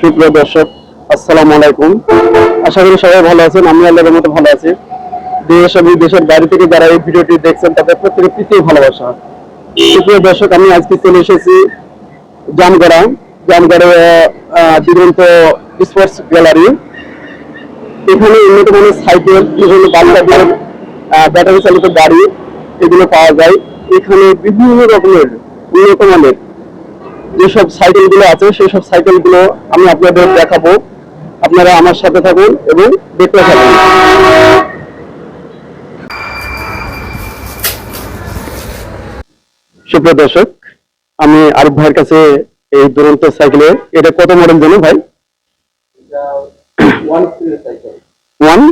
সুপ্রিয় দর্শক, আসসালামু আলাইকুম। আশা করি সবাই ভালো আছেন, আমি আল্লাহর মতো ভালো আছি। দেশ এবং দেশের বাইরে থেকে যারা এই ভিডিওটি দেখছেন, তাদের প্রত্যেকের প্রীতি ভালোবাসা। সুপ্রিয় দর্শক, আমি আজকে চলে এসেছি জামগড়া। জামগড়ে দিগন্ত স্পোর্টস গ্যালারি এখানে উন্নত মানের সাইকেল বিভিন্ন বাচ্চাদের ব্যাটারি চালিত গাড়ি এগুলো পাওয়া যায়। এখানে বিভিন্ন রকমের উন্নত মানের যেসব সাইকেলগুলো আছে সেই সব সাইকেলগুলো আমি আপনাদের দেখাবো। আপনারা আমার সাথে থাকুন এবং দেখতে থাকুন। সুপ্রিয় দর্শক আমি আরিফ ভাইয়ের কাছে এই দুরন্ত সাইকেলে এটা কত মডেল জানো ভাই? ওয়ান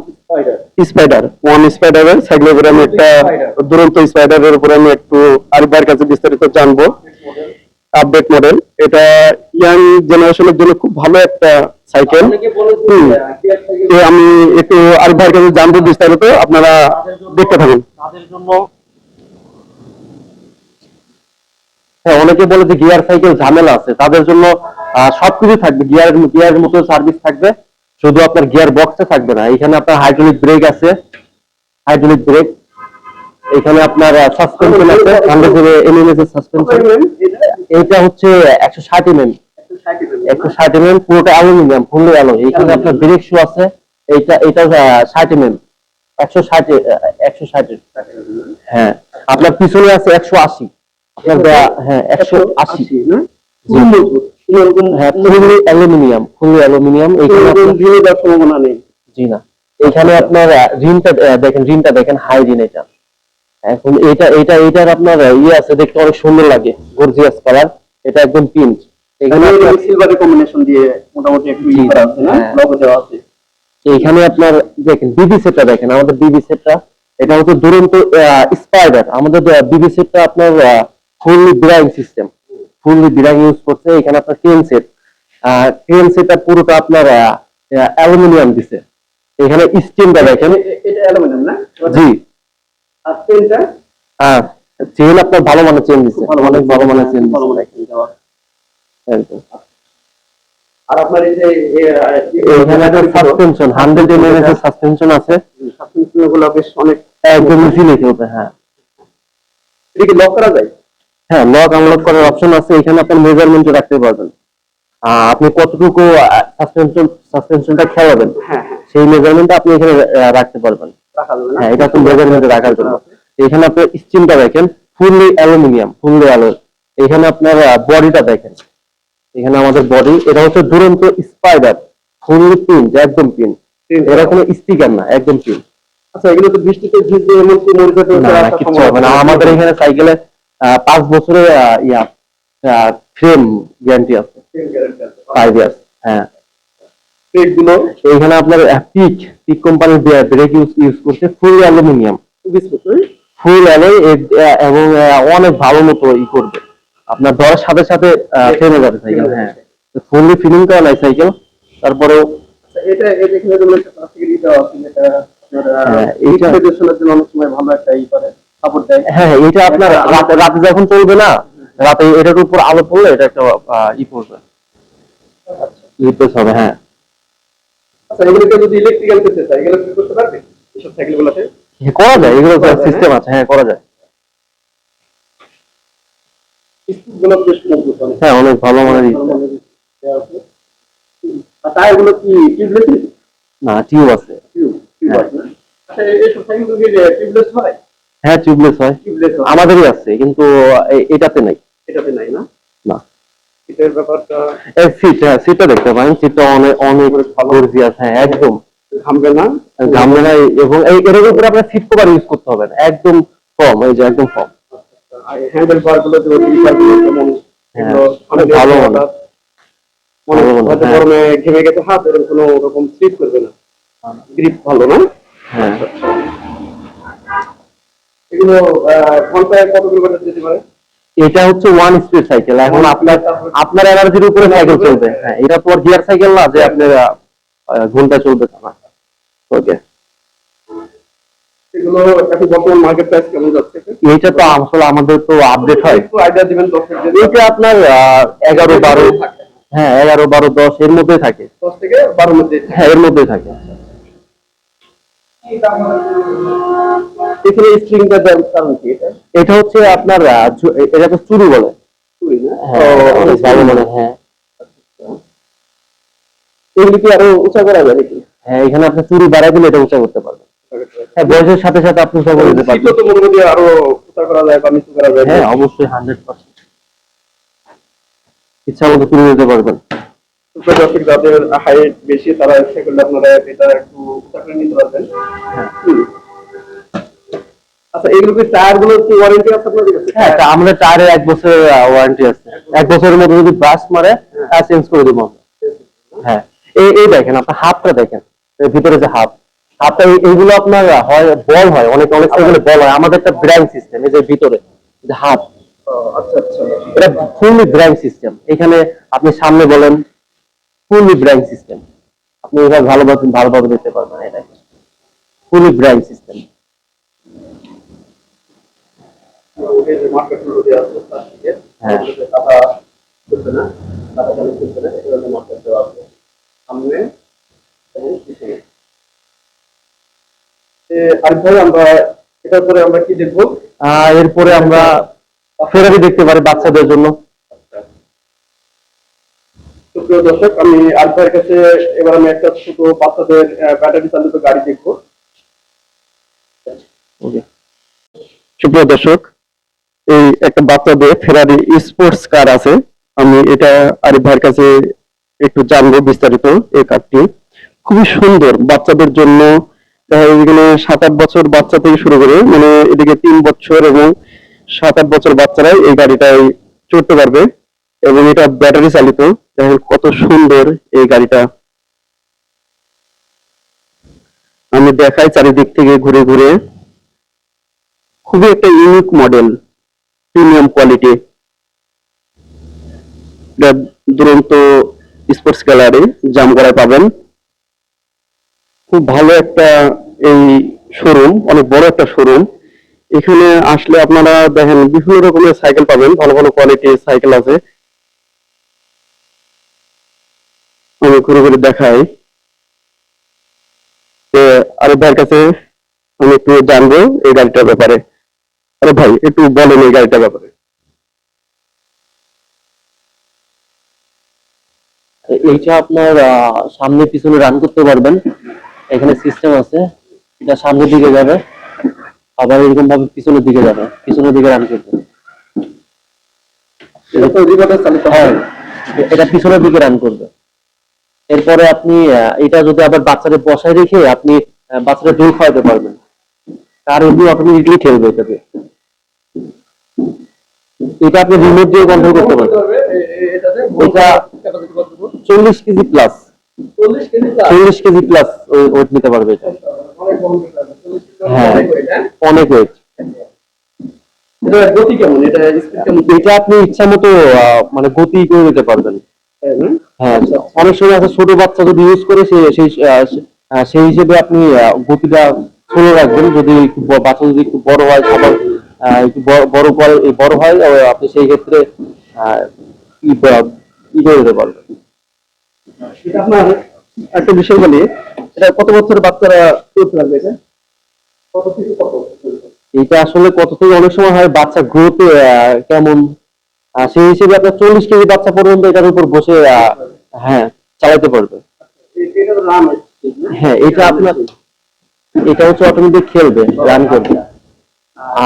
স্পাইডার ওয়ান স্পাইডারের সাইকেলের উপরে আমি একটা দুরন্ত স্পাইডারের উপরে আমি একটু আরব ভাইয়ের কাছে বিস্তারিত জানব। আপডেট মডেল এটা ইয়াং জেনারেশনের জন্য খুব ভালো একটা সাইকেল তো আমি একটু আরিফ ভাইয়ের কাছে জানব বিস্তারিত আপনারা দেখতে থাকুন। হ্যাঁ অনেকে বলে যে গিয়ার সাইকেল ঝামেলা আছে তাদের জন্য সবকিছু থাকবে গিয়ার গিয়ারের মতো সার্ভিস থাকবে শুধু আপনার গিয়ার বক্সে থাকবে না এখানে আপনার হাইড্রোলিক ব্রেক আছে হাইড্রোলিক ব্রেক এখানে আপনার সাসপেনশন আছে হান্ড্রেড এমএমএস এর সাসপেনশন এটা হচ্ছে একশো ষাট এমএম একশো ষাট এমএম পুরোটা অ্যালুমিনিয়াম ফুললি এখানে আপনার ব্রেক শু আছে এইটা এটা ষাট এমএম একশো ষাট একশো ষাটের হ্যাঁ। আপনার পিছনে আছে একশো আশি। আপনার হ্যাঁ একশো আশি। হ্যাঁ ফুললি অ্যালুমিনিয়াম ফুললি অ্যালুমিনিয়াম এখানে আপনার- সম্ভাবনা নেই। জি না। এখানে আপনার আহ, রিনটা দেখেন রিনটা দেখেন হাই রিন এটা। এখন এটা এটা এটার আপনার ইয়ে আছে দেখতে অনেক সুন্দর লাগে গর্জিয়াস কালার এটা একদম পিঙ্ক এখানে আপনার সিলভারের কম্বিনেশন দিয়ে মোটামুটি একটু ই করা আছে না? হ্যাঁ। লোগো দেওয়া আছে। এখানে আপনার দেখেন বিবি সেটটা দেখেন আমাদের বিবি সেটটা এটা হচ্ছে দুরন্ত স্পাইডার আমাদের বিবি সেটটা আপনার fully braking system fully braking use করছে এখানে আপনার টেন সেট টেন সেটটা পুরোটা আপনার অ্যালুমিনিয়াম দিছে। এখানে স্টিমটা দেখেন। এটা অ্যালুমিনিয়াম না? জি। আর হ্যাঁ চেন আপনার ভালো মানের চেন দিচ্ছে। অনেক ভালো মানের চেন ভালো মানের চেন দেওয়া। একদম। আর আপনার এই যে এখানে একটা সাসপেনশন হান্ড্রেড এমএম এর সাসপেনশন আছে। সাসপেনশনগুলো বেশ অনেক একদম ইজিলি খেলবে হ্যাঁ। এটা কি লক করা যায়? হ্যাঁ লক আনলক করার অপশন আছে। এখানে আপনার মেজারমেন্ট রাখতে পারবেন। আপনি কতটুকু সাসপেনশন সাসপেনশনটা খেলাবেন হ্যাঁ হ্যাঁ। সেই মেজারমেন্টটা আপনি এখানে রাখতে পারবেন। হ্যাঁ এটা তো মেজারমেন্টে রাখার জন্য। এখানে আপনার স্টিমটা দেখেন ফুললি অ্যালুমিনিয়াম ফুললি অ্যালো এখানে আপনার বডিটা দেখেন। এখানে আমাদের বডি এটা হচ্ছে দুরন্ত স্পাইডার ফুললি পিন একদম পিন। এরা কোনো স্টিকার না একদম পিন। আচ্ছা এগুলো তো বৃষ্টিতে ভিজে এমন কি মরে যেতে না না, হবে না। আমাদের এখানে সাইকেলে পাঁচ বছরের ইয়া ফ্রেম গ্যারান্টি আছে। ফাইভ ইয়ার্স হ্যাঁ। গুলো এইখানে আপনার পিক পিক কোম্পানির ব্রেক ইউজ ইউজ করছে ফুল অ্যালুমিনিয়াম ফুল অ্যালো এবং অনেক ভালো মতো ই করবে। আপনার ধরার সাথে সাথে আহ, থেমে যাবে সাইকেল হ্যাঁ। ফুললি ফিলিং করা নাই সাইকেল তারপরেও এটা এটা এখানে যেমন একটা প্লাস্টিকের ই আছে? যেটা আপনার হ্যাঁ, এইটা- প্রদর্শনের জন্য অনেক সময় ভালো একটা ই করে সাপোর্ট দেয়। হ্যাঁ হ্যাঁ, এটা আপনার রাতে রাতে যখন চলবে না রাতে এটার উপর আলো পড়লে এটা একটা ই পড়বে। হবে হ্যাঁ। আচ্ছা এগুলোকে যদি ইলেকট্রিক্যাল করতে চাই এগুলো কি করতে পারবে? গুলোতে? হ্যাঁ, করা যায় এগুলো সিস্টেম আছে হ্যাঁ করা যায়। স্কুপ বেশ মজবুত হ্যাঁ অনেক ভালো মানের ই। আর টায়ার কি টিউবলেস না টিউব আছে। টিউব টিউব হ্যাঁ। আছে আচ্ছা এইসব সাইকেল কি টিউবলেস হয়? হ্যাঁ টিউবলেস হয়। টিউবলেস আমাদেরই আছে কিন্তু এটাতে নাই। এটাতে নাই না? না এটার ব্যাপারটা? এই সিট হ্যাঁ সিটটা দেখতে পারেন। সিটটা অনেক অনেক গর্জিয়াস হ্যাঁ একদম। ঘামবে না? ঘামবে না এবং এই এর উপরে আপনার সিট কভার ইউজ করতে হবে না। একদম কম এই যে একদম কম। আর হ্যান্ডেল বারগুলো যে বারগুলো কেমন অনেক ভালো মনে। মনে হ্যাঁ। গরমে ঘেমে গেছে হাত এরকম কোনো রকম স্লিপ করবে না। গ্রিপ ভালো না? হ্যাঁ। এগুলো আহ, ঘন্টায় কত কিলোমিটার যেতে পারে? এটা হচ্ছে ওয়ান স্পিড সাইকেল এখন আপনার আপনার এনার্জির উপরে সাইকেল চলবে। হ্যাঁ। এটা তো গিয়ার সাইকেল না যে আপনার ঘণ্টা চলবে না। ওকে এগুলো মার্কেট প্রাইস যাচ্ছে? এইটা তো আসলে আমাদের তো আপডেট হয়। একটু আইডিয়া দিবেন এটা আপনার এগারো বারো হ্যাঁ এগারো বারো দশ এর মধ্যেই থাকে। দশ থেকে বারোর মধ্যে হ্যাঁ এর মধ্যেই থাকে। এখানে স্ট্রিংটা দেওয়ার কারণ কি এটা? এটা হচ্ছে আপনার আহ, চু- এ- এটা তো চুরি বলে। চুরি না? হ্যাঁ মানে হ্যাঁ। এগুলি কি আরও উঁচা করা যায় নাকি? হ্যাঁ এখানে আপনি চুরি বাড়াই দিলে এটা উঁচা করতে পারবেন। হ্যাঁ বয়সের সাথে সাথে আপনি উঁচা করে দিতে পারবেন। তো মনে করি আরও উঁচা করা যায় বা নিচু করা যায়। হ্যাঁ অবশ্যই হান্ড্রেড পার্সেন্ট ইচ্ছা মতো তুলে দিতে পারবেন। দর্শক যাদের হাইট বেশি তারা সেগুলো আপনারা এটা একটু উঁচা করে নিতে পারবেন। হুম। আচ্ছা এগুলো কি টায়ারগুলো কি ওয়ারেন্টি আছে আপনাদের কাছে? হ্যাঁ আমাদের টায়ারে এক বছরের ওয়ারেন্টি আছে। এক বছরের মধ্যে যদি ব্রাশ মারে তা চেঞ্জ করে দিব আমরা। হ্যাঁ। এই এই দেখেন আপনার হাতটা দেখেন। ভিতরে যে হাত হাতটা এইগুলো আপনার হয় বল হয় অনেক অনেক সেগুলো বল হয়। আমাদের একটা ব্রাইন সিস্টেম এই যে ভিতরে যে হাত। আচ্ছা আচ্ছা। এটা ফুললি ব্রাইন সিস্টেম এখানে আপনি সামনে বলেন ফুললি ব্রাইন সিস্টেম আপনি ভালোভাবে ভালোভাবে দেখতে পারবেন এটা। ফুললি ব্রাইন সিস্টেম আমরা এটার পরে আমরা কি দেখব এরপরে আমরা ফেরারি দেখতে পারি বাচ্চাদের জন্য। সুপ্রিয় দর্শক আমি ভাইয়ের কাছে এবার আমি একটা ছোট বাচ্চাদের ব্যাটারি চালিত গাড়ি দেখব। সুপ্রিয় দর্শক এই একটা বাচ্চাদের ফেরারি স্পোর্টস কার আছে। আমি এটা আরিফ ভাইয়ের কাছে একটু জানব বিস্তারিত এই কারটি খুবই সুন্দর বাচ্চাদের জন্য। এখানে সাত আট বছর বাচ্চা থেকে শুরু করে মানে এদিকে তিন বছর এবং সাত আট বছর বাচ্চারাই এই গাড়িটায় চড়তে পারবে। এবং এটা ব্যাটারি চালিত। দেখেন কত সুন্দর এই গাড়িটা। আমি দেখাই চারিদিক থেকে ঘুরে ঘুরে। খুবই একটা unique model premium quality Duranta sports gallery জামগড়ায় পাবেন। খুব ভালো একটা এই শোরুম অনেক বড় একটা শোরুম এখানে আসলে আপনারা দেখেন বিভিন্ন রকমের সাইকেল পাবেন, ভালো ভালো কোয়ালিটির সাইকেল আছে। আমি ঘুরে ঘুরে দেখাই। আরে ভাইয়ের কাছে আমি একটু জানব এই গাড়িটার ব্যাপারে। আরে ভাই একটু বলেন এই গাড়িটার ব্যাপারে। এইটা আপনার সামনে পিছনে রান করতে পারবেন। এখানে সিস্টেম আছে। এটা সামনের দিকে যাবে। আবার এরকম ভাবে পিছনের দিকে যাবে। পিছনের দিকে রান করবে। এটা হ্যাঁ এটা পিছনের দিকে রান করবে। এরপরে আপনি এটা যদি আবার বাচ্চাদের বসায় রেখে আপনি বাচ্চাদের দূর খাওয়াতে পারবেন। আর এমনি অটোমেটিকলি খেলবে এটাতে। এটা আপনি রিমোট দিয়ে কন্ট্রোল করতে পারবেন। এটা চল্লিশ কেজি প্লাস চল্লিশ কেজি প্লাস ওয়েট নিতে পারবে এটা। হ্যাঁ অনেক ওয়েট এটা আপনি ইচ্ছা মতো মানে গতি করে নিতে পারবেন। তাই না? হ্যাঁ অনেক সময় আছে ছোট বাচ্চা যদি ইউজ করে সেই সেই হিসেবে আপনি গতিটা স্লো রাখবেন। যদি বাচ্চা যদি একটু বড় হয় খাবার একটু বড়- বড় বড় হয় আপনি সেই ক্ষেত্রে ই করে দিতে পারবেন। আপনার একটা বিষয় বলি এটা কত বছরের বাচ্চারা চলতে লাগবে এটা? কত থেকে কত এটা আসলে কত থেকে অনেক সময় হয় বাচ্চা গ্রোথ কেমন আহ, সেই হিসেবে আপনার চল্লিশ কেজি বাচ্চা পর্যন্ত এটার উপর বসে আহ, হ্যাঁ চালাতে পারবে। এটা তো রান হ্যাঁ এটা আপনার এটা হচ্ছে অটোমেটিক খেলবে রান করবে।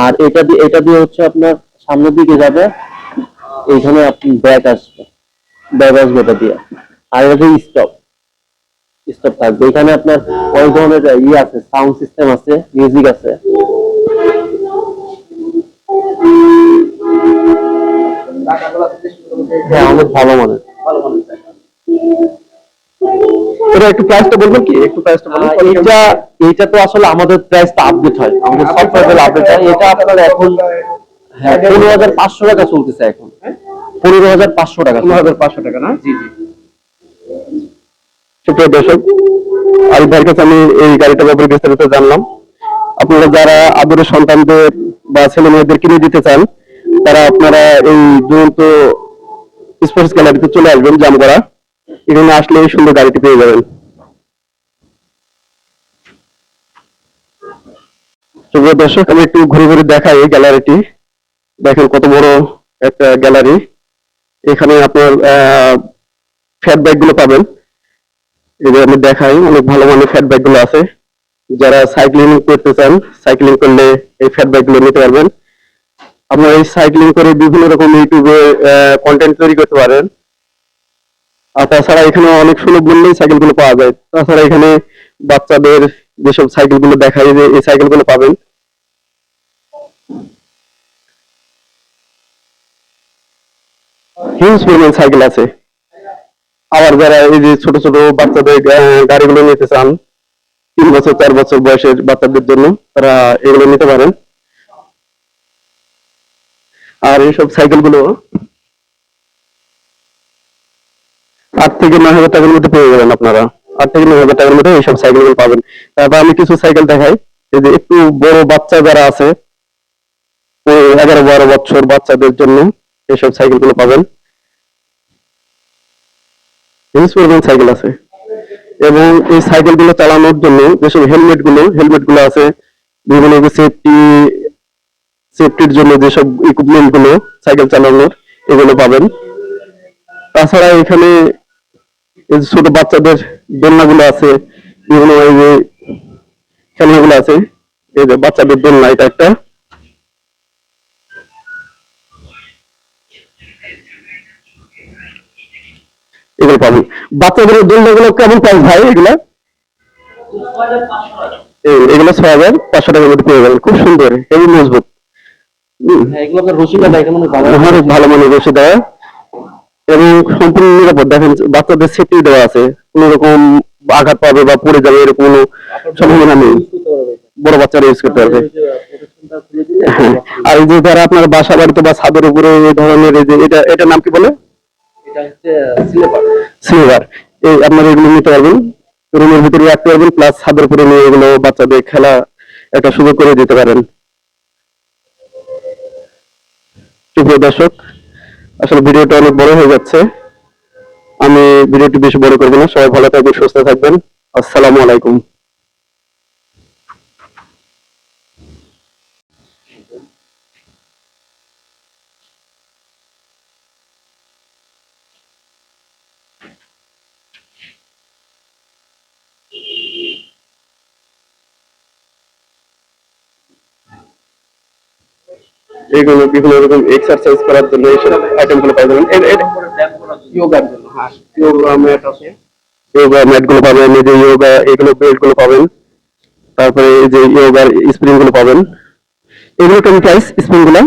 আর এটা দিয়ে এটা দিয়ে হচ্ছে আপনার সামনের দিকে যাবে। এইখানে আপনি ব্যাক আসবে। ব্যাক আসবে এটা দিয়ে। আর এটা দিয়ে স্টপ স্টপ থাকবে। এখানে আপনার অনেক ধরনের ইয়ে আছে সাউন্ড সিস্টেম আছে মিউজিক আছে। হ্যাঁ অনেক ভালো মানের। এটা একটু প্রাইসটা বলবেন কি? একটু প্রাইসটা বলুন এইটা এইটা তো আসলে আমাদের প্রাইসটা আপডেট হয়। আমাদের সফটওয়্যার আপডেট হয়। এটা আপনার এখন হ্যাঁ পনেরো হাজার পাঁচশো টাকা চলতেছে এখন। পনেরো হাজার পাঁচশো টাকা পনেরো হাজার পাঁচশো টাকা না? জি জি। সুপ্রিয় দর্শক ভাইয়ের কাছে আমি এই গাড়িটার ব্যাপারে বিস্তারিত জানলাম। আপনারা যারা আদরের সন্তানদের বা ছেলে মেয়েদের কিনে দিতে চান তারা আপনারা এই দুরন্ত স্পোর্টস গ্যালারিতে চলে আসবেন জামগড়া। এখানে আসলে সুন্দর গাড়িটি পেয়ে যাবেন। দর্শক, আমি একটু ঘুরে ঘুরে দেখাই এই গ্যালারিটি। দেখেন কত বড় একটা গ্যালারি। এখানে আপনার ফ্যাট ব্যাগগুলো পাবেন। যে আমি দেখাই, অনেক ভালো মানের ফ্যাট ব্যাগগুলো আছে। যারা সাইক্লিং করতে চান সাইক্লিং করলে এই ফ্যাট ব্যাগগুলো নিতে পারবেন। আপনারা এই সাইক্লিং করে বিভিন্ন রকম ইউটিউবে কন্টেন্ট তৈরি করতে পারেন। আর তাছাড়া এখানে অনেক সুলভ মূল্যেই সাইকেলগুলো পাওয়া যায়। তাছাড়া এখানে বাচ্চাদের যেসব সাইকেলগুলো দেখায় যে এই সাইকেলগুলো পাবেন। হিউজ পরিমাণ সাইকেল আছে। আবার যারা এই যে ছোট ছোট বাচ্চাদের গাড়িগুলো নিতে চান, তিন বছর, চার বছর বয়সের বাচ্চাদের জন্য তারা এগুলো নিতে পারেন। আর এইসব সাইকেলগুলো আট থেকে নয় হাজার টাকার মধ্যে পেয়ে যাবেন আপনারা। আট থেকে নয় হাজার টাকার মধ্যে এইসব সাইকেল পাবেন। তারপর আমি কিছু সাইকেল দেখাই। এই যে একটু বড় বাচ্চা যারা আছে এগারো বারো বছর বাচ্চাদের জন্য এইসব সাইকেলগুলো পাবেন। সাইকেল আছে। এবং এই সাইকেলগুলো চালানোর জন্য যেসব হেলমেটগুলো হেলমেটগুলো আছে, বিভিন্ন সেফটি সেফটির জন্য যেসব ইকুইপমেন্টগুলো সাইকেল চালানোর, এগুলো পাবেন। তাছাড়া এখানে এই ছোট বাচ্চাদের দোলনাগুলো আছে বিভিন্ন এই যে খেলনাগুলো আছে এই যে বাচ্চাদের দোলনা এটা একটা। এগুলো পাবেন বাচ্চাদের দোলনাগুলো কেমন প্রাইস ভাই এগুলা? এই- এগুলো ছয় হাজার পাঁচশো টাকার মধ্যে পেয়ে যাবেন। খুব সুন্দর হেভি মজবুত। হ্যাঁ, এগুলো আপনার রসিদা দেয় ভালো মানের রশি দেওয়া এবং সম্পূর্ণ নিরাপদ। দেখেন বাচ্চাদের সেফটি দেওয়া আছে। কোন রকম আঘাত পাবে বা পড়ে যাবে এরকম কোনো সম্ভাবনা নেই। বড় বাচ্চারা ইউজ করতে পারবে। হ্যাঁ। আর যে যারা আপনার বাসা বাড়িতে বা ছাদের উপরে এই ধরনের এই যে এটা এটার নাম কি বলে? এটা হচ্ছে এই আপনারা এগুলো নিতে পারবেন। রুমের ভিতরে রাখতে পারবেন প্লাস ছাদের উপরে নিয়ে এগুলো বাচ্চাদের খেলা একটা সুযোগ করে দিতে পারেন। সুপ্রিয় দর্শক আসলে ভিডিওটা অনেক বড় হয়ে যাচ্ছে। আমি ভিডিওটি বেশি বড় করব না। সবাই ভালো থাকবেন, সুস্থ থাকবেন। আসসালামু আলাইকুম। এগুলো বিভিন্ন রকম এক্সারসাইজ করার জন্য এইসব আইটেমগুলো পাওয়া যাবেন যোগার জন্য হ্যাঁ যোগা ম্যাট আছে। যোগা ম্যাটগুলো পাবেন এই যে যোগা এগুলো বেল্টগুলো পাবেন। তারপরে এই যে যোগার স্প্রিংগুলো পাবেন। এগুলো কেমন প্রাইস স্প্রিংগুলো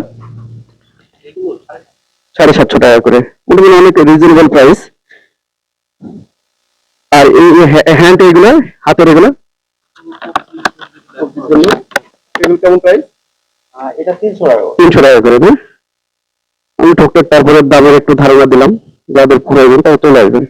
সাড়ে সাতশো টাকা করে। মোটামুটি অনেক রিজনেবল প্রাইস আর এই হ্যান্ড এগুলো হাতের এগুলো? এগুলো কেমন প্রাইস তিনশো টাকা করে। না আমি ঠোকটার তারপরে দামের একটু ধারণা দিলাম। যাদের ঘুরাইবেন তারা চলে আসবেন।